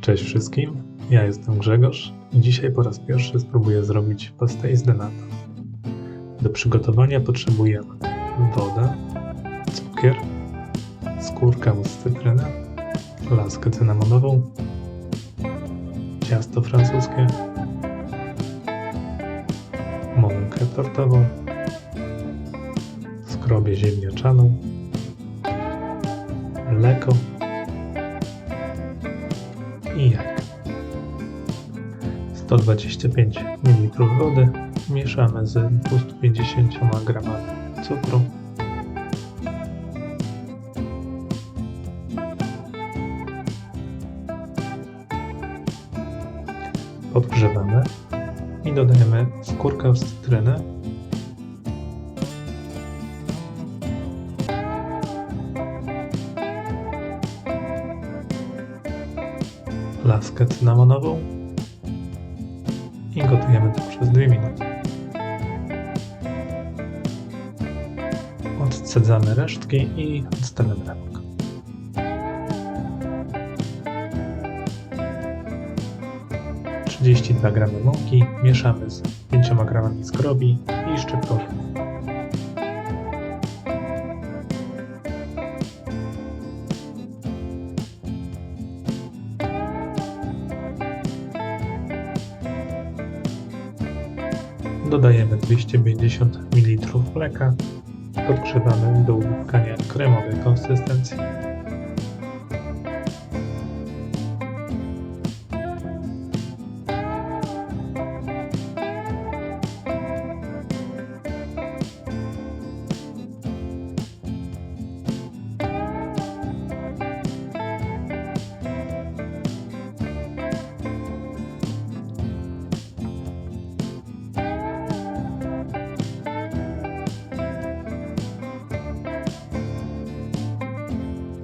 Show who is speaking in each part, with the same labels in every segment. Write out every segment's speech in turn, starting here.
Speaker 1: Cześć wszystkim, ja jestem Grzegorz i dzisiaj po raz pierwszy spróbuję zrobić pastéis de nata. Do przygotowania potrzebujemy wodę, cukier, skórkę z cytryny, laskę cynamonową, ciasto francuskie, mąkę tortową, skrobię ziemniaczaną, mleko i jajka. 125 ml wody mieszamy z 250 g cukru. Podgrzewamy i dodajemy skórkę z cytryny laskę cynamonową i gotujemy to przez 2 minuty. Odcedzamy resztki i odstawiamy na bok. Gramy mąki mieszamy z 5 gramami skrobi i szczyptą Dodajemy 250 ml mleka. Podgrzewamy do uzyskania kremowej konsystencji.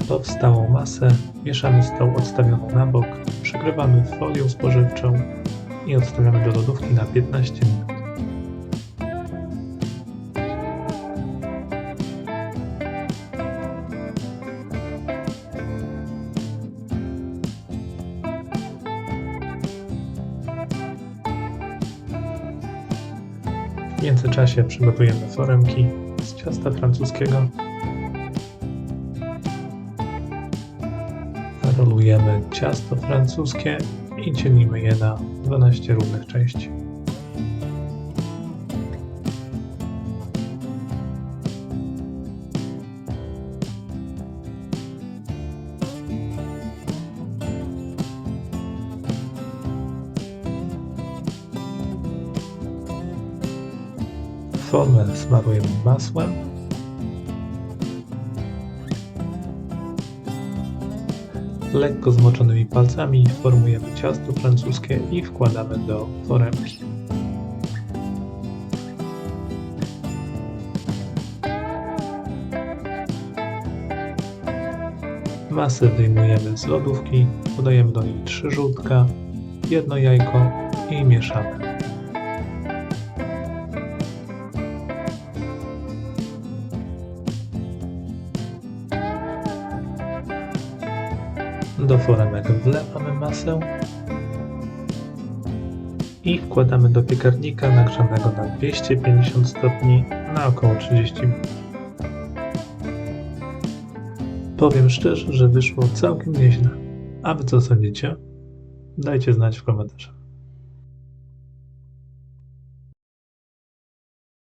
Speaker 1: Powstałą masę mieszamy z tą odstawioną na bok, przykrywamy folią spożywczą i odstawiamy do lodówki na 15 minut. W międzyczasie przygotujemy foremki z ciasta francuskiego rolujemy ciasto francuskie i dzielimy je na 12 równych części. Formę smarujemy masłem lekko zmoczonymi palcami formujemy ciasto francuskie i wkładamy do foremki. Masę wyjmujemy z lodówki, dodajemy do niej 3 żółtka, jedno jajko i mieszamy. Do foremek wlewamy masę i wkładamy do piekarnika nagrzanego na 250 stopni na około 30 minut. Powiem szczerze, że wyszło całkiem nieźle. A wy co sądzicie? Dajcie znać w komentarzach.